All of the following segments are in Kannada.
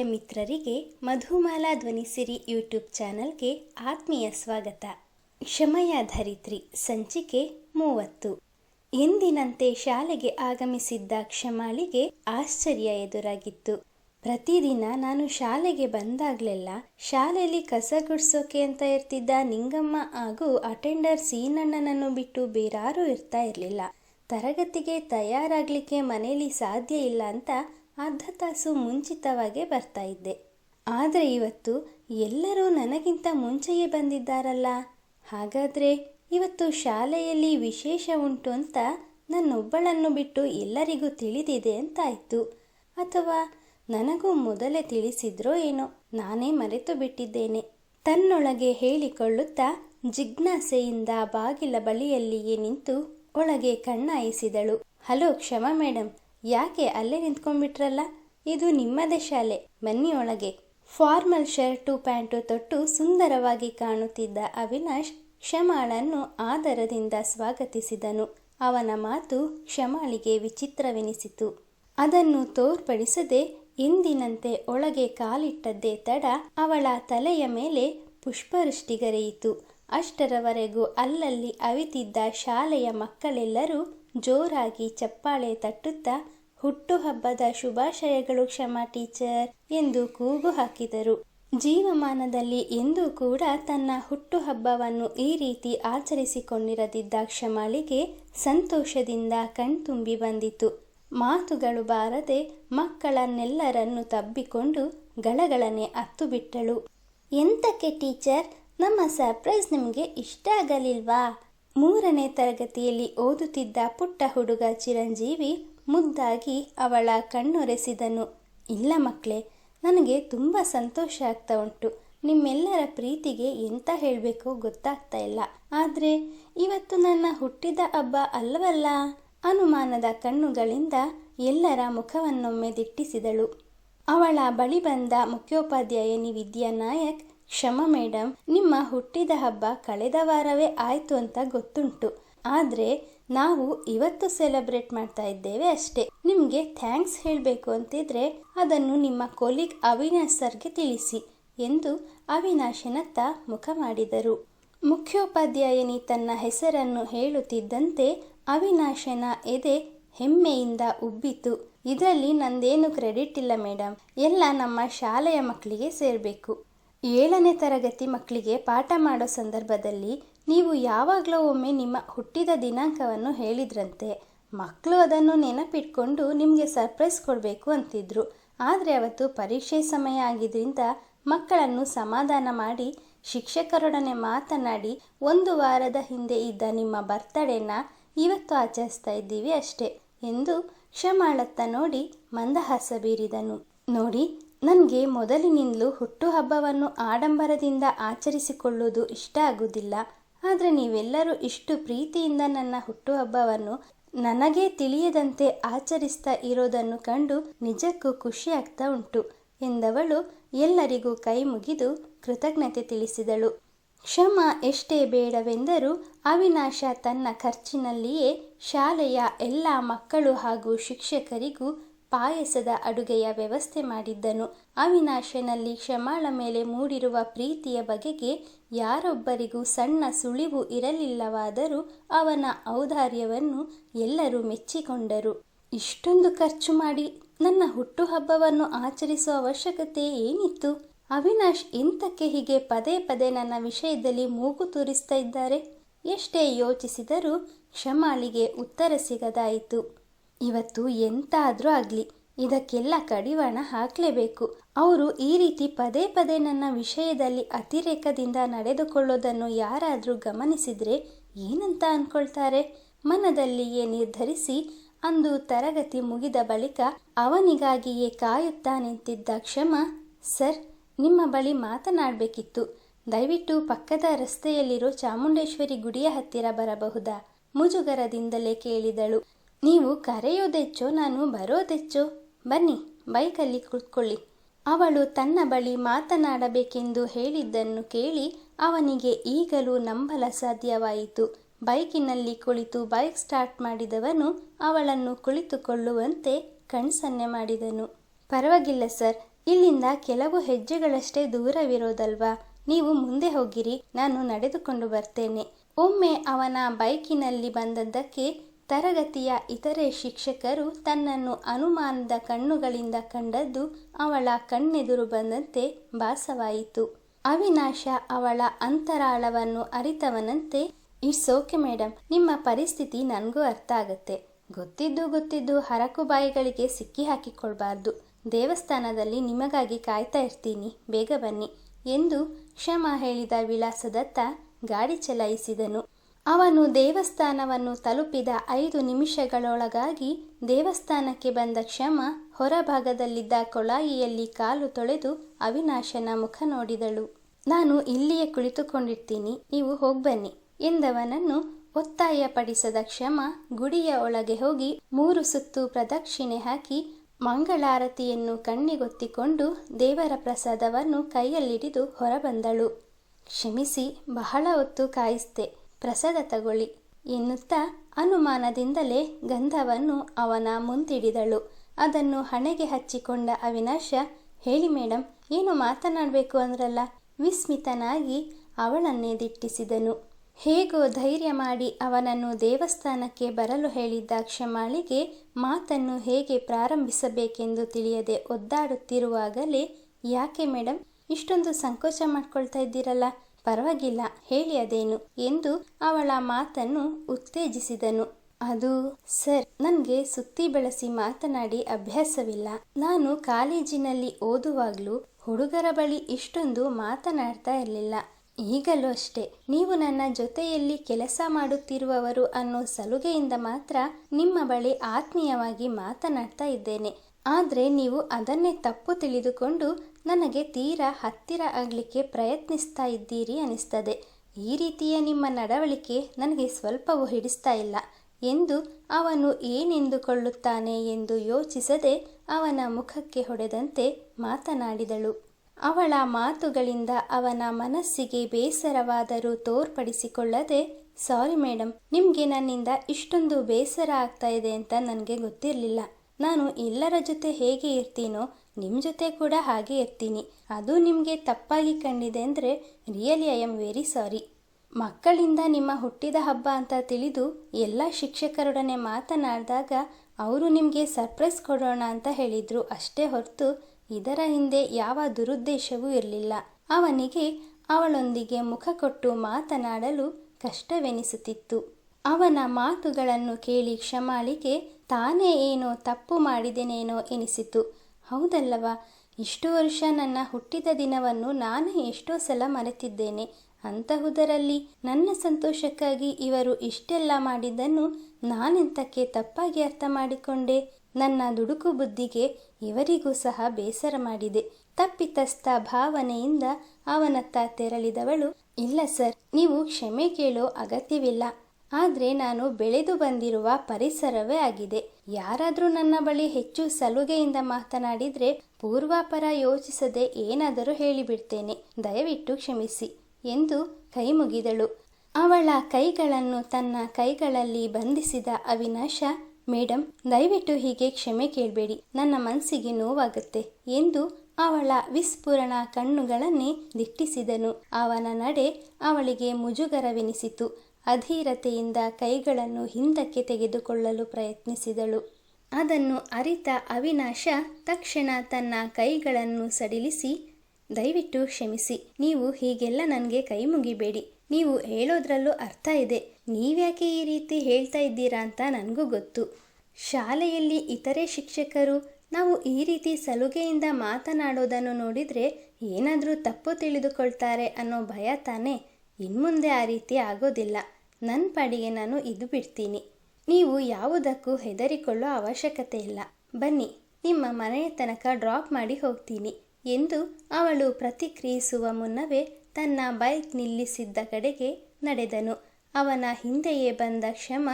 ಪ್ರಿಯ ಮಿತ್ರರಿಗೆ ಮಧುಮಾಲಾ ಧ್ವನಿಸಿರಿ ಯೂಟ್ಯೂಬ್ ಚಾನಲ್ಗೆ ಆತ್ಮೀಯ ಸ್ವಾಗತ. ಕ್ಷಮಯ ಧರಿತ್ರಿ, ಸಂಚಿಕೆ ಮೂವತ್ತು. ಎಂದಿನಂತೆ ಶಾಲೆಗೆ ಆಗಮಿಸಿದ್ದ ಕ್ಷಮಾಳಿಗೆ ಆಶ್ಚರ್ಯ ಎದುರಾಗಿತ್ತು. ಪ್ರತಿದಿನ ನಾನು ಶಾಲೆಗೆ ಬಂದಾಗ್ಲೆಲ್ಲ ಶಾಲೆಯಲ್ಲಿ ಕಸ ಗುಡ್ಸೋಕೆ ಅಂತ ಇರ್ತಿದ್ದ ನಿಂಗಮ್ಮ ಹಾಗೂ ಅಟೆಂಡರ್ ಸೀನಣ್ಣನನ್ನು ಬಿಟ್ಟು ಬೇರಾರೂ ಇರ್ತಾ ಇರಲಿಲ್ಲ. ತರಗತಿಗೆ ತಯಾರಾಗ್ಲಿಕ್ಕೆ ಮನೆಯಲ್ಲಿ ಸಾಧ್ಯ ಇಲ್ಲ ಅಂತ ಅರ್ಧ ತಾಸು ಮುಂಚಿತವಾಗೇ ಬರ್ತಾ ಇದ್ದೆ. ಆದರೆ ಇವತ್ತು ಎಲ್ಲರೂ ನನಗಿಂತ ಮುಂಚೆಯೇ ಬಂದಿದ್ದಾರಲ್ಲ? ಹಾಗಾದರೆ ಇವತ್ತು ಶಾಲೆಯಲ್ಲಿ ವಿಶೇಷ ಉಂಟು ಅಂತ ನನ್ನೊಬ್ಬಳನ್ನು ಬಿಟ್ಟು ಎಲ್ಲರಿಗೂ ತಿಳಿದಿದೆ ಅಂತಾಯ್ತು. ಅಥವಾ ನನಗೂ ಮೊದಲೇ ತಿಳಿಸಿದ್ರೋ ಏನೋ ನಾನೇ ಮರೆತು ಬಿಟ್ಟಿದ್ದೇನೆ. ತನ್ನೊಳಗೆ ಹೇಳಿಕೊಳ್ಳುತ್ತಾ ಜಿಜ್ಞಾಸೆಯಿಂದ ಬಾಗಿಲ ಬಳಿಯಲ್ಲಿಯೇ ನಿಂತು ಒಳಗೆ ಕಣ್ಣಾಯಿಸಿದಳು. ಹಲೋ ಕ್ಷಮಾ ಮೇಡಮ್ ಯಾಕೆ ಅಲ್ಲೇ ನಿಂತ್ಕೊಂಡ್ಬಿಟ್ರಲ್ಲ? ಇದು ನಿಮ್ಮದೇ ಶಾಲೆ. ಬನ್ನಿ ಒಳಗೆ ಫಾರ್ಮಲ್ ಶರ್ಟು, ಪ್ಯಾಂಟು ತೊಟ್ಟು ಸುಂದರವಾಗಿ ಕಾಣುತ್ತಿದ್ದ ಅವಿನಾಶ್ ಕ್ಷಮಾಳನ್ನು ಆದರದಿಂದ ಸ್ವಾಗತಿಸಿದನು. ಅವನ ಮಾತು ಕ್ಷಮಾಳಿಗೆ ವಿಚಿತ್ರವೆನಿಸಿತು. ಅದನ್ನು ತೋರ್ಪಡಿಸದೆ ಎಂದಿನಂತೆ ಒಳಗೆ ಕಾಲಿಟ್ಟದ್ದೇ ತಡ ಅವಳ ತಲೆಯ ಮೇಲೆ ಪುಷ್ಪವೃಷ್ಟಿಗರೆಯಿತು ಅಷ್ಟರವರೆಗೂ ಅಲ್ಲಲ್ಲಿ ಅವಿತಿದ್ದ ಶಾಲೆಯ ಮಕ್ಕಳೆಲ್ಲರೂ ಜೋರಾಗಿ ಚಪ್ಪಾಳೆ ತಟ್ಟುತ್ತಾ ಹುಟ್ಟುಹಬ್ಬದ ಶುಭಾಶಯಗಳು ಕ್ಷಮಾ ಟೀಚರ್ ಎಂದು ಕೂಗು ಹಾಕಿದರು. ಜೀವಮಾನದಲ್ಲಿ ಎಂದೂ ಕೂಡ ತನ್ನ ಹುಟ್ಟುಹಬ್ಬವನ್ನು ಈ ರೀತಿ ಆಚರಿಸಿಕೊಂಡಿರದಿದ್ದ ಕ್ಷಮಾಳಿಗೆ ಸಂತೋಷದಿಂದ ಕಣ್ತುಂಬಿ ಬಂದಿತು. ಮಾತುಗಳು ಬಾರದೆ ಮಕ್ಕಳನ್ನೆಲ್ಲರನ್ನು ತಬ್ಬಿಕೊಂಡು ಗಳಗಳನೆ ಅತ್ತು ಬಿಟ್ಟಳು ಎಂತಕ್ಕೆ ಟೀಚರ್? ನಮ್ಮ ಸರ್ಪ್ರೈಸ್ ನಿಮಗೆ ಇಷ್ಟ ಆಗಲಿಲ್ವಾ? ಮೂರನೇ ತರಗತಿಯಲ್ಲಿ ಓದುತ್ತಿದ್ದ ಪುಟ್ಟ ಹುಡುಗ ಚಿರಂಜೀವಿ ಮುದ್ದಾಗಿ ಅವಳ ಕಣ್ಣೊರೆಸಿದನು. ಇಲ್ಲ ಮಕ್ಕಳೇ, ನನಗೆ ತುಂಬ ಸಂತೋಷ ಆಗ್ತಾ ಉಂಟು. ನಿಮ್ಮೆಲ್ಲರ ಪ್ರೀತಿಗೆ ಎಂತ ಹೇಳಬೇಕೋ ಗೊತ್ತಾಗ್ತಾ ಇಲ್ಲ. ಆದರೆ ಇವತ್ತು ನನ್ನ ಹುಟ್ಟಿದ ಹಬ್ಬ ಅಲ್ಲವಲ್ಲ? ಅನುಮಾನದ ಕಣ್ಣುಗಳಿಂದ ಎಲ್ಲರ ಮುಖವನ್ನೊಮ್ಮೆ ದಿಟ್ಟಿಸಿದಳು. ಅವಳ ಬಳಿ ಬಂದ ಮುಖ್ಯೋಪಾಧ್ಯಾಯಿನಿ ವಿದ್ಯಾ ನಾಯಕ್ ಕ್ಷಮ ಮೇಡಮ್ ನಿಮ್ಮ ಹುಟ್ಟಿದ ಹಬ್ಬ ಕಳೆದ ವಾರವೇ ಆಯಿತು ಅಂತ ಗೊತ್ತುಂಟು. ಆದರೆ ನಾವು ಇವತ್ತು ಸೆಲೆಬ್ರೇಟ್ ಮಾಡ್ತಾ ಇದ್ದೇವೆ ಅಷ್ಟೇ. ನಿಮಗೆ ಥ್ಯಾಂಕ್ಸ್ ಹೇಳಬೇಕು ಅಂತಿದ್ರೆ ಅದನ್ನು ನಿಮ್ಮ ಕೊಲೀಗ್ ಅವಿನಾಶ್ ಸರ್ಗೆ ತಿಳಿಸಿ ಎಂದು ಅವಿನಾಶನತ್ತ ಮುಖ ಮಾಡಿದರು. ಮುಖ್ಯೋಪಾಧ್ಯಾಯನಿ ತನ್ನ ಹೆಸರನ್ನು ಹೇಳುತ್ತಿದ್ದಂತೆ ಅವಿನಾಶನ ಎದೆ ಹೆಮ್ಮೆಯಿಂದ ಉಬ್ಬಿತು. ಇದರಲ್ಲಿ ನಂದೇನು ಕ್ರೆಡಿಟ್ ಇಲ್ಲ ಮೇಡಮ್ ಎಲ್ಲ ನಮ್ಮ ಶಾಲೆಯ ಮಕ್ಕಳಿಗೆ ಸೇರಬೇಕು. ಏಳನೇ ತರಗತಿ ಮಕ್ಕಳಿಗೆ ಪಾಠ ಮಾಡೋ ಸಂದರ್ಭದಲ್ಲಿ ನೀವು ಯಾವಾಗಲೂ ಒಮ್ಮೆ ನಿಮ್ಮ ಹುಟ್ಟಿದ ದಿನಾಂಕವನ್ನು ಹೇಳಿದ್ರಂತೆ. ಮಕ್ಕಳು ಅದನ್ನು ನೆನಪಿಟ್ಕೊಂಡು ನಿಮಗೆ ಸರ್ಪ್ರೈಸ್ ಕೊಡಬೇಕು ಅಂತಿದ್ರು. ಆದರೆ ಅವತ್ತು ಪರೀಕ್ಷೆ ಸಮಯ ಆಗಿದ್ದರಿಂದ ಮಕ್ಕಳನ್ನು ಸಮಾಧಾನ ಮಾಡಿ, ಶಿಕ್ಷಕರೊಡನೆ ಮಾತನಾಡಿ, ಒಂದು ವಾರದ ಹಿಂದೆ ಇದ್ದ ನಿಮ್ಮ ಬರ್ತಡೇನ ಇವತ್ತು ಆಚರಿಸ್ತಾ ಇದ್ದೀವಿ ಅಷ್ಟೇ ಎಂದು ಕ್ಷಮಾಳತ್ತ ನೋಡಿ ಮಂದಹಾಸ ಬೀರಿದನು. ನೋಡಿ ನನಗೆ ಮೊದಲಿನಿಂದಲೂ ಹುಟ್ಟುಹಬ್ಬವನ್ನು ಆಡಂಬರದಿಂದ ಆಚರಿಸಿಕೊಳ್ಳುವುದು ಇಷ್ಟ ಆಗುವುದಿಲ್ಲ. ಆದರೆ ನೀವೆಲ್ಲರೂ ಇಷ್ಟು ಪ್ರೀತಿಯಿಂದ ನನ್ನ ಹುಟ್ಟುಹಬ್ಬವನ್ನು ನನಗೆ ತಿಳಿಯದಂತೆ ಆಚರಿಸ್ತಾ ಇರೋದನ್ನು ಕಂಡು ನಿಜಕ್ಕೂ ಖುಷಿಯಾಗ್ತಾ ಉಂಟು ಎಂದವಳು ಎಲ್ಲರಿಗೂ ಕೈ ಮುಗಿದು ಕೃತಜ್ಞತೆ ತಿಳಿಸಿದಳು. ಕ್ಷಮ ಎಷ್ಟೇ ಬೇಡವೆಂದರೂ ಅವಿನಾಶ ತನ್ನ ಖರ್ಚಿನಲ್ಲಿಯೇ ಶಾಲೆಯ ಎಲ್ಲ ಮಕ್ಕಳು ಹಾಗೂ ಶಿಕ್ಷಕರಿಗೂ ಪಾಯಸದ ಅಡುಗೆಯ ವ್ಯವಸ್ಥೆ ಮಾಡಿದ್ದನು. ಅವಿನಾಶನಲ್ಲಿ ಕ್ಷಮಾಳ ಮೇಲೆ ಮೂಡಿರುವ ಪ್ರೀತಿಯ ಬಗೆಗೆ ಯಾರೊಬ್ಬರಿಗೂ ಸಣ್ಣ ಸುಳಿವು ಇರಲಿಲ್ಲವಾದರೂ ಅವನ ಔದಾರ್ಯವನ್ನು ಎಲ್ಲರೂ ಮೆಚ್ಚಿಕೊಂಡರು. ಇಷ್ಟೊಂದು ಖರ್ಚು ಮಾಡಿ ನನ್ನ ಹುಟ್ಟುಹಬ್ಬವನ್ನು ಆಚರಿಸುವ ಅವಶ್ಯಕತೆ ಏನಿತ್ತು? ಅವಿನಾಶ್ ಇಂತಕ್ಕೆ ಹೀಗೆ ಪದೇ ಪದೇ ನನ್ನ ವಿಷಯದಲ್ಲಿ ಮೂಗು ತೂರಿಸ್ತಾ ಇದ್ದಾರೆ? ಎಷ್ಟೇ ಯೋಚಿಸಿದರೂ ಕ್ಷಮಾಲಿಗೆ ಉತ್ತರ ಸಿಗದಾಯಿತು. ಇವತ್ತು ಎಂತಾದರೂ ಆಗಲಿ, ಇದಕ್ಕೆಲ್ಲ ಕಡಿವಾಣ ಹಾಕಲೇಬೇಕು. ಅವರು ಈ ರೀತಿ ಪದೇ ಪದೇ ನನ್ನ ವಿಷಯದಲ್ಲಿ ಅತಿರೇಕದಿಂದ ನಡೆದುಕೊಳ್ಳೋದನ್ನು ಯಾರಾದರೂ ಗಮನಿಸಿದರೆ ಏನಂತ ಅಂದ್ಕೊಳ್ತಾರೆ ಮನದಲ್ಲಿಯೇ ನಿರ್ಧರಿಸಿ ಅಂದು ತರಗತಿ ಮುಗಿದ ಬಳಿಕ ಅವನಿಗಾಗಿಯೇ ಕಾಯುತ್ತಾ ನಿಂತಿದ್ದ ಕ್ಷಮ, ಸರ್, ನಿಮ್ಮ ಬಳಿ ಮಾತನಾಡಬೇಕಿತ್ತು. ದಯವಿಟ್ಟು ಪಕ್ಕದ ರಸ್ತೆಯಲ್ಲಿರೋ ಚಾಮುಂಡೇಶ್ವರಿ ಗುಡಿಯ ಹತ್ತಿರ ಬರಬಹುದಾ? ಮುಜುಗರದಿಂದಲೇ ಕೇಳಿದಳು. ನೀವು ಕರೆಯೋದೆಚ್ಚೋ, ನಾನು ಬರೋದೆಚ್ಚೋ? ಬನ್ನಿ, ಬೈಕಲ್ಲಿ ಕುಳಿತುಕೊಳ್ಳಿ ಅವಳು ತನ್ನ ಬಳಿ ಮಾತನಾಡಬೇಕೆಂದು ಹೇಳಿದ್ದನ್ನು ಕೇಳಿ ಅವನಿಗೆ ಈಗಲೂ ನಂಬಲ ಸಾಧ್ಯವಾಯಿತು. ಬೈಕಿನಲ್ಲಿ ಕುಳಿತು ಬೈಕ್ ಸ್ಟಾರ್ಟ್ ಮಾಡಿದವನು ಅವಳನ್ನು ಕುಳಿತುಕೊಳ್ಳುವಂತೆ ಕಣ್ಸನ್ನೆ ಮಾಡಿದನು. ಪರವಾಗಿಲ್ಲ ಸರ್, ಇಲ್ಲಿಂದ ಕೆಲವು ಹೆಜ್ಜೆಗಳಷ್ಟೇ ದೂರವಿರೋದಲ್ವಾ? ನೀವು ಮುಂದೆ ಹೋಗಿರಿ, ನಾನು ನಡೆದುಕೊಂಡು ಬರ್ತೇನೆ. ಒಮ್ಮೆ ಅವನ ಬೈಕಿನಲ್ಲಿ ಬಂದದ್ದಕ್ಕೆ ತರಗತಿಯ ಇತರೆ ಶಿಕ್ಷಕರು ತನ್ನನ್ನು ಅನುಮಾನದ ಕಣ್ಣುಗಳಿಂದ ಕಂಡದ್ದು ಅವಳ ಕಣ್ಣೆದುರು ಬಂದಂತೆ ಭಾಸವಾಯಿತು. ಅವಿನಾಶ ಅವಳ ಅಂತರಾಳವನ್ನು ಅರಿತವನಂತೆ, ಇಟ್ಸ್ ಓಕೆ ಮೇಡಮ್ ನಿಮ್ಮ ಪರಿಸ್ಥಿತಿ ನನಗೂ ಅರ್ಥ ಆಗುತ್ತೆ. ಗೊತ್ತಿದ್ದು ಗೊತ್ತಿದ್ದು ಹರಕು ಬಾಯಿಗಳಿಗೆ ಸಿಕ್ಕಿ ಹಾಕಿಕೊಳ್ಬಾರ್ದು. ದೇವಸ್ಥಾನದಲ್ಲಿ ನಿಮಗಾಗಿ ಕಾಯ್ತಾ ಇರ್ತೀನಿ. ಬೇಗ ಬನ್ನಿ ಎಂದು ಕ್ಷಮ ಹೇಳಿದ ವಿಳಾಸದತ್ತ ಗಾಡಿ ಚಲಾಯಿಸಿದನು. ಅವನು ದೇವಸ್ಥಾನವನ್ನು ತಲುಪಿದ ಐದು ನಿಮಿಷಗಳೊಳಗಾಗಿ ದೇವಸ್ಥಾನಕ್ಕೆ ಬಂದ ಕ್ಷಮ ಹೊರಭಾಗದಲ್ಲಿದ್ದ ಕೊಳಾಯಿಯಲ್ಲಿ ಕಾಲು ತೊಳೆದು ಅವಿನಾಶನ ಮುಖ ನೋಡಿದಳು. ನಾನು ಇಲ್ಲಿಯೇ ಕುಳಿತುಕೊಂಡಿರ್ತೀನಿ, ನೀವು ಹೋಗ್ಬನ್ನಿ, ಎಂದವನನ್ನು ಒತ್ತಾಯಪಡಿಸದ ಕ್ಷಮ ಗುಡಿಯ ಒಳಗೆ ಹೋಗಿ ಮೂರು ಸುತ್ತು ಪ್ರದಕ್ಷಿಣೆ ಹಾಕಿ ಮಂಗಳಾರತಿಯನ್ನು ಕಣ್ಣಿಗೊತ್ತಿಕೊಂಡು ದೇವರ ಪ್ರಸಾದವನ್ನು ಕೈಯಲ್ಲಿಡಿದು ಹೊರಬಂದಳು. ಕ್ಷಮಿಸಿ, ಬಹಳ ಹೊತ್ತು ಕಾಯಿಸ್ದೆ ಪ್ರಸಾದ ತಗೊಳ್ಳಿ ಎನ್ನುತ್ತಾ ಅನುಮಾನದಿಂದಲೇ ಗಂಧವನ್ನು ಅವನ ಮುಂದಿಡಿದಳು. ಅದನ್ನು ಹಣೆಗೆ ಹಚ್ಚಿಕೊಂಡ ಅವಿನಾಶ, ಹೇಳಿ ಮೇಡಮ್ ಏನು ಮಾತನಾಡಬೇಕು ಅಂದ್ರಲ್ಲ? ವಿಸ್ಮಿತನಾಗಿ ಅವಳನ್ನೇ ದಿಟ್ಟಿಸಿದನು. ಹೇಗೋ ಧೈರ್ಯ ಮಾಡಿ ಅವನನ್ನು ದೇವಸ್ಥಾನಕ್ಕೆ ಬರಲು ಹೇಳಿದ್ದ ಕ್ಷಮಾಳಿಗೆ ಮಾತನ್ನು ಹೇಗೆ ಪ್ರಾರಂಭಿಸಬೇಕೆಂದು ತಿಳಿಯದೆ ಒದ್ದಾಡುತ್ತಿರುವಾಗಲೇ, ಯಾಕೆ ಮೇಡಮ್ ಇಷ್ಟೊಂದು ಸಂಕೋಚ ಮಾಡ್ಕೊಳ್ತಾ ಇದ್ದೀರಲ್ಲ? ಪರವಾಗಿಲ್ಲ, ಹೇಳಿ ಅದೇನು ಎಂದು ಅವಳ ಮಾತನ್ನು ಉತ್ತೇಜಿಸಿದನು. ಅದು, ಸರ್, ನನಗೆ ಸುತ್ತಿ ಬೆಳೆಸಿ ಮಾತನಾಡಿ ಅಭ್ಯಾಸವಿಲ್ಲ. ನಾನು ಕಾಲೇಜಿನಲ್ಲಿ ಓದುವಾಗಲೂ ಹುಡುಗರ ಬಳಿ ಇಷ್ಟೊಂದು ಮಾತನಾಡ್ತಾ ಇರಲಿಲ್ಲ. ಈಗಲೂ ಅಷ್ಟೇ. ನೀವು ನನ್ನ ಜೊತೆಯಲ್ಲಿ ಕೆಲಸ ಮಾಡುತ್ತಿರುವವರು ಅನ್ನೋ ಸಲುಗೆಯಿಂದ ಮಾತ್ರ ನಿಮ್ಮ ಬಳಿ ಆತ್ಮೀಯವಾಗಿ ಮಾತನಾಡ್ತಾ ಇದ್ದೇನೆ. ಆದರೆ ನೀವು ಅದನ್ನೇ ತಪ್ಪು ತಿಳಿದುಕೊಂಡು ನನಗೆ ತೀರಾ ಹತ್ತಿರ ಆಗಲಿಕ್ಕೆ ಪ್ರಯತ್ನಿಸ್ತಾ ಇದ್ದೀರಿ ಅನಿಸ್ತದೆ. ಈ ರೀತಿಯ ನಿಮ್ಮ ನಡವಳಿಕೆ ನನಗೆ ಸ್ವಲ್ಪವೂ ಹಿಡಿಸ್ತಾ ಇಲ್ಲ. ಎಂದು ಅವನು ಏನೆಂದುಕೊಳ್ಳುತ್ತಾನೆ ಎಂದು ಯೋಚಿಸದೆ ಅವನ ಮುಖಕ್ಕೆ ಹೊಡೆದಂತೆ ಮಾತನಾಡಿದಳು. ಅವಳ ಮಾತುಗಳಿಂದ ಅವನ ಮನಸ್ಸಿಗೆ ಬೇಸರವಾದರೂ ತೋರ್ಪಡಿಸಿಕೊಳ್ಳದೆ, ಸಾರಿ ಮೇಡಮ್ ನಿಮಗೆ ನನ್ನಿಂದ ಇಷ್ಟೊಂದು ಬೇಸರ ಆಗ್ತಾ ಇದೆ ಅಂತ ನನಗೆ ಗೊತ್ತಿರಲಿಲ್ಲ. ನಾನು ಎಲ್ಲರ ಜೊತೆ ಹೇಗೆ ಇರ್ತೀನೋ ನಿಮ್ಮ ಜೊತೆ ಕೂಡ ಹಾಗೆ ಇರ್ತೀನಿ. ಅದು ನಿಮಗೆ ತಪ್ಪಾಗಿ ಕಂಡಿದೆ ಅಂದರೆ really I am very sorry ಮಕ್ಕಳಿಂದ ನಿಮ್ಮ ಹುಟ್ಟಿದ ಹಬ್ಬ ಅಂತ ತಿಳಿದು ಎಲ್ಲ ಶಿಕ್ಷಕರೊಡನೆ ಮಾತನಾಡಿದಾಗ ಅವರು ನಿಮಗೆ ಸರ್ಪ್ರೈಸ್ ಕೊಡೋಣ ಅಂತ ಹೇಳಿದರು. ಅಷ್ಟೇ ಹೊರತು ಇದರ ಹಿಂದೆ ಯಾವ ದುರುದ್ದೇಶವೂ ಇರಲಿಲ್ಲ. ಅವನಿಗೆ ಅವಳೊಂದಿಗೆ ಮುಖ ಕೊಟ್ಟು ಮಾತನಾಡಲು ಕಷ್ಟವೆನಿಸುತ್ತಿತ್ತು. ಅವನ ಮಾತುಗಳನ್ನು ಕೇಳಿ ಕ್ಷಮಾಳಿಗೆ ತಾನೇ ಏನೋ ತಪ್ಪು ಮಾಡಿದೆನೇನೋ ಎನಿಸಿತು. ಹೌದಲ್ಲವ? ಇಷ್ಟು ವರ್ಷ ನನ್ನ ಹುಟ್ಟಿದ ದಿನವನ್ನು ನಾನು ಎಷ್ಟೋ ಸಲ ಮರೆತಿದ್ದೇನೆ. ಅಂತಹುದರಲ್ಲಿ ನನ್ನ ಸಂತೋಷಕ್ಕಾಗಿ ಇವರು ಇಷ್ಟೆಲ್ಲ ಮಾಡಿದ್ದನ್ನು ನಾನೆಂತಕ್ಕೆ ತಪ್ಪಾಗಿ ಅರ್ಥ ಮಾಡಿಕೊಂಡೆ? ನನ್ನ ದುಡುಕು ಬುದ್ಧಿಗೆ ಇವರಿಗೂ ಸಹ ಬೇಸರ ಮಾಡಿದೆ. ತಪ್ಪಿತಸ್ಥ ಭಾವನೆಯಿಂದ ಅವನತ್ತ ತೆರಳಿದವಳು, ಇಲ್ಲ ಸರ್, ನೀವು ಕ್ಷಮೆ ಕೇಳೋ ಅಗತ್ಯವಿಲ್ಲ. ಆದರೆ ನಾನು ಬೆಳೆದು ಬಂದಿರುವ ಪರಿಸರವೇ ಆಗಿದೆ. ಯಾರಾದರೂ ನನ್ನ ಬಳಿ ಹೆಚ್ಚು ಸಲುಗೆಯಿಂದ ಮಾತನಾಡಿದರೆ ಪೂರ್ವಾಪರ ಯೋಚಿಸದೆ ಏನಾದರೂ ಹೇಳಿಬಿಡ್ತೇನೆ. ದಯವಿಟ್ಟು ಕ್ಷಮಿಸಿ ಎಂದು ಕೈ ಮುಗಿದಳು. ಅವಳ ಕೈಗಳನ್ನು ತನ್ನ ಕೈಗಳಲ್ಲಿ ಬಂಧಿಸಿದ ಅವಿನಾಶ ಮೇಡಮ್ ದಯವಿಟ್ಟು ಹೀಗೆ ಕ್ಷಮೆ ಕೇಳಬೇಡಿ. ನನ್ನ ಮನಸ್ಸಿಗೆ ನೋವಾಗುತ್ತೆ ಎಂದು ಅವಳ ವಿಸ್ಫುರಣ ಕಣ್ಣುಗಳನ್ನೇ ದಿಟ್ಟಿಸಿದನು. ಅವನ ನಡೆ ಅವಳಿಗೆ ಮುಜುಗರವೆನಿಸಿತು. ಅಧೀರತೆಯಿಂದ ಕೈಗಳನ್ನು ಹಿಂದಕ್ಕೆ ತೆಗೆದುಕೊಳ್ಳಲು ಪ್ರಯತ್ನಿಸಿದಳು. ಅದನ್ನು ಅರಿತ ಅವಿನಾಶ ತಕ್ಷಣ ತನ್ನ ಕೈಗಳನ್ನು ಸಡಿಲಿಸಿ, ದಯವಿಟ್ಟು ಕ್ಷಮಿಸಿ. ನೀವು ಹೀಗೆಲ್ಲ ನನಗೆ ಕೈ ಮುಗಿಬೇಡಿ ನೀವು ಹೇಳೋದ್ರಲ್ಲೂ ಅರ್ಥ ಇದೆ. ನೀವ್ಯಾಕೆ ಈ ರೀತಿ ಹೇಳ್ತಾ ಇದ್ದೀರಾ ಅಂತ ನನಗೂ ಗೊತ್ತು. ಶಾಲೆಯಲ್ಲಿ ಇತರೆ ಶಿಕ್ಷಕರು ನಾವು ಈ ರೀತಿ ಸಲುಗೆಯಿಂದ ಮಾತನಾಡೋದನ್ನು ನೋಡಿದರೆ ಏನಾದರೂ ತಪ್ಪು ತಿಳಿದುಕೊಳ್ತಾರೆ ಅನ್ನೋ ಭಯ ತಾನೇ. ಇನ್ಮುಂದೆ ಆ ರೀತಿ ಆಗೋದಿಲ್ಲ. ನನ್ನ ಪಾಡಿಗೆ ನಾನು ಇದು ಬಿಡ್ತೀನಿ. ನೀವು ಯಾವುದಕ್ಕೂ ಹೆದರಿಕೊಳ್ಳೋ ಅವಶ್ಯಕತೆ ಇಲ್ಲ. ಬನ್ನಿ, ನಿಮ್ಮ ಮನೆಯ ತನಕ ಡ್ರಾಪ್ ಮಾಡಿ ಹೋಗ್ತೀನಿ ಎಂದು ಅವಳು ಪ್ರತಿಕ್ರಿಯಿಸುವ ಮುನ್ನವೇ ತನ್ನ ಬೈಕ್ ನಿಲ್ಲಿಸಿದ್ದ ಕಡೆಗೆ ನಡೆದನು. ಅವನ ಹಿಂದೆಯೇ ಬಂದ ಕ್ಷಮ,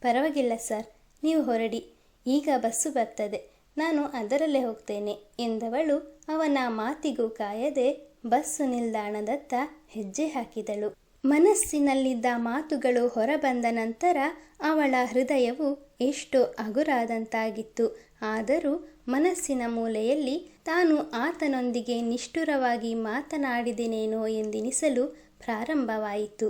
ಪರವಾಗಿಲ್ಲ ಸರ್, ನೀವು ಹೊರಡಿ. ಈಗ ಬಸ್ಸು ಬರ್ತದೆ. ನಾನು ಅದರಲ್ಲೇ ಹೋಗ್ತೇನೆ ಎಂದವಳು ಅವನ ಮಾತಿಗೂ ಕಾಯದೆ ಬಸ್ಸು ನಿಲ್ದಾಣದತ್ತ ಹೆಜ್ಜೆ ಹಾಕಿದಳು. ಮನಸ್ಸಿನಲ್ಲಿದ್ದ ಮಾತುಗಳು ಹೊರಬಂದ ನಂತರ ಅವಳ ಹೃದಯವು ಎಷ್ಟು ಹಗುರಾದಂತಾಗಿತ್ತು ಆದರೂ ಮನಸ್ಸಿನ ಮೂಲೆಯಲ್ಲಿ ತಾನು ಆತನೊಂದಿಗೆ ನಿಷ್ಠುರವಾಗಿ ಮಾತನಾಡಿದೆನೇನೋ ಎಂದೆನಿಸಲು ಪ್ರಾರಂಭವಾಯಿತು.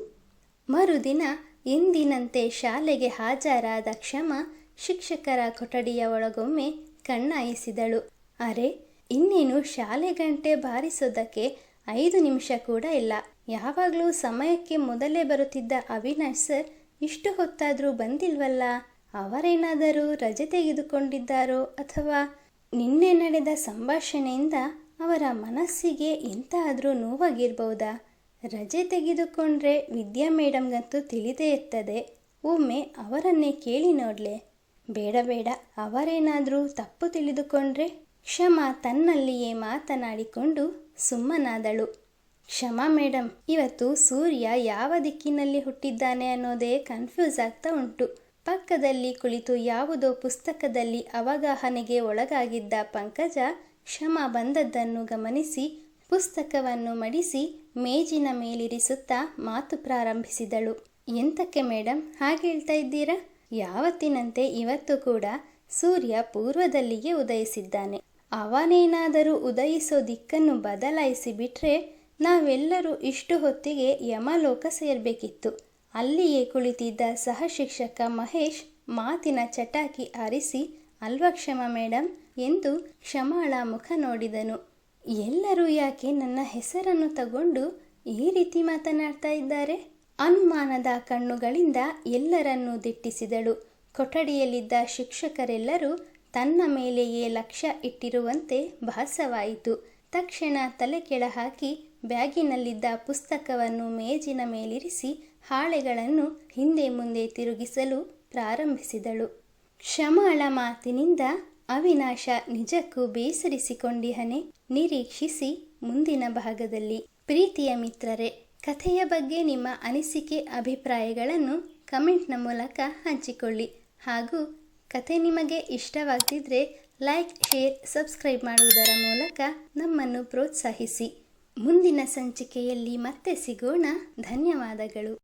ಮರುದಿನ ಎಂದಿನಂತೆ ಶಾಲೆಗೆ ಹಾಜರಾದ ಕ್ಷಮ ಶಿಕ್ಷಕರ ಕೊಠಡಿಯ ಒಳಗೊಮ್ಮೆ ಕಣ್ಣಾಯಿಸಿದಳು. ಅರೆ, ಇನ್ನೇನು ಶಾಲೆ ಗಂಟೆ ಬಾರಿಸೋದಕ್ಕೆ ಐದು ನಿಮಿಷ ಕೂಡ ಇಲ್ಲ. ಯಾವಾಗಲೂ ಸಮಯಕ್ಕೆ ಮೊದಲೇ ಬರುತ್ತಿದ್ದ ಅವಿನಾಶ್ ಸರ್ ಇಷ್ಟು ಹೊತ್ತಾದರೂ ಬಂದಿಲ್ವಲ್ಲ? ಅವರೇನಾದರೂ ರಜೆ ತೆಗೆದುಕೊಂಡಿದ್ದಾರೋ ಅಥವಾ ನಿನ್ನೆ ನಡೆದ ಸಂಭಾಷಣೆಯಿಂದ ಅವರ ಮನಸ್ಸಿಗೆ ಎಂತಾದರೂ ನೋವಾಗಿರ್ಬೋದಾ? ರಜೆ ತೆಗೆದುಕೊಂಡ್ರೆ ವಿದ್ಯಾ ಮೇಡಮ್ಗಂತೂ ತಿಳಿದೇ ಇರ್ತದೆ. ಒಮ್ಮೆ ಅವರನ್ನೇ ಕೇಳಿ ನೋಡ್ಲೆ. ಬೇಡ ಬೇಡ. ಅವರೇನಾದರೂ ತಪ್ಪು ತಿಳಿದುಕೊಂಡ್ರೆ ಕ್ಷಮ ತನ್ನಲ್ಲಿಯೇ ಮಾತನಾಡಿಕೊಂಡು ಸುಮ್ಮನಾದಳು. ಕ್ಷಮಾ ಮೇಡಮ್ ಇವತ್ತು ಸೂರ್ಯ ಯಾವ ದಿಕ್ಕಿನಲ್ಲಿ ಹುಟ್ಟಿದ್ದಾನೆ ಅನ್ನೋದೇ ಕನ್ಫ್ಯೂಸ್ ಆಗ್ತಾ ಉಂಟು. ಪಕ್ಕದಲ್ಲಿ ಕುಳಿತು ಯಾವುದೋ ಪುಸ್ತಕದಲ್ಲಿ ಅವಗಾಹನೆಗೆ ಒಳಗಾಗಿದ್ದ ಪಂಕಜ ಕ್ಷಮ ಬಂದದ್ದನ್ನು ಗಮನಿಸಿ, ಪುಸ್ತಕವನ್ನು ಮಡಿಸಿ ಮೇಜಿನ ಮೇಲಿರಿಸುತ್ತಾ ಮಾತು ಪ್ರಾರಂಭಿಸಿದಳು. ಎಂತಕ್ಕೆ ಮೇಡಮ್ ಹಾಗೆ ಹೇಳ್ತಾ ಇದ್ದೀರಾ? ಯಾವತ್ತಿನಂತೆ ಇವತ್ತು ಕೂಡ ಸೂರ್ಯ ಪೂರ್ವದಲ್ಲಿಯೇ ಉದಯಿಸಿದ್ದಾನೆ. ಅವನೇನಾದರೂ ಉದಯಿಸೋ ದಿಕ್ಕನ್ನು ಬದಲಾಯಿಸಿ ಬಿಟ್ರೆ ನಾವೆಲ್ಲರೂ ಇಷ್ಟು ಹೊತ್ತಿಗೆ ಯಮಲೋಕ ಸೇರಬೇಕಿತ್ತು. ಅಲ್ಲಿಯೇ ಕುಳಿತಿದ್ದ ಸಹಶಿಕ್ಷಕ ಮಹೇಶ್ ಮಾತಿನ ಚಟಾಕಿ ಆರಿಸಿ ಅಲ್ವಾ ಕ್ಷಮ ಮೇಡಮ್ ಎಂದು ಕ್ಷಮಾಳ ಮುಖ ನೋಡಿದನು. ಎಲ್ಲರೂ ಯಾಕೆ ನನ್ನ ಹೆಸರನ್ನು ತಗೊಂಡು ಈ ರೀತಿ ಮಾತನಾಡ್ತಾ ಇದ್ದಾರೆ? ಅನುಮಾನದ ಕಣ್ಣುಗಳಿಂದ ಎಲ್ಲರನ್ನೂ ದಿಟ್ಟಿಸಿದಳು. ಕೊಠಡಿಯಲ್ಲಿದ್ದ ಶಿಕ್ಷಕರೆಲ್ಲರೂ ತನ್ನ ಮೇಲೆಯೇ ಲಕ್ಷ್ಯ ಇಟ್ಟಿರುವಂತೆ ಭಾಸವಾಯಿತು. ತಕ್ಷಣ ತಲೆ ಕೆಳ ಹಾಕಿ ಬ್ಯಾಗಿನಲ್ಲಿದ್ದ ಪುಸ್ತಕವನ್ನು ಮೇಜಿನ ಮೇಲಿರಿಸಿ ಹಾಳೆಗಳನ್ನು ಹಿಂದೆ ಮುಂದೆ ತಿರುಗಿಸಲು ಪ್ರಾರಂಭಿಸಿದಳು. ಕ್ಷಮಾಳ ಮಾತಿನಿಂದ ಅವಿನಾಶ ನಿಜಕ್ಕೂ ಬೇಸರಿಸಿಕೊಂಡಿಹನೆ ನಿರೀಕ್ಷಿಸಿ ಮುಂದಿನ ಭಾಗದಲ್ಲಿ. ಪ್ರೀತಿಯ ಮಿತ್ರರೇ ಕಥೆಯ ಬಗ್ಗೆ ನಿಮ್ಮ ಅನಿಸಿಕೆ, ಅಭಿಪ್ರಾಯಗಳನ್ನು ಕಮೆಂಟ್ನ ಮೂಲಕ ಹಂಚಿಕೊಳ್ಳಿ. ಹಾಗೂ ಕತೆ ನಿಮಗೆ ಇಷ್ಟವಾಗ್ತಿದ್ರೆ ಲೈಕ್, ಶೇರ್, ಸಬ್ಸ್ಕ್ರೈಬ್ ಮಾಡುವುದರ ಮೂಲಕ ನಮ್ಮನ್ನು ಪ್ರೋತ್ಸಾಹಿಸಿ. ಮುಂದಿನ ಸಂಚಿಕೆಯಲ್ಲಿ ಮತ್ತೆ ಸಿಗೋಣ. ಧನ್ಯವಾದಗಳು.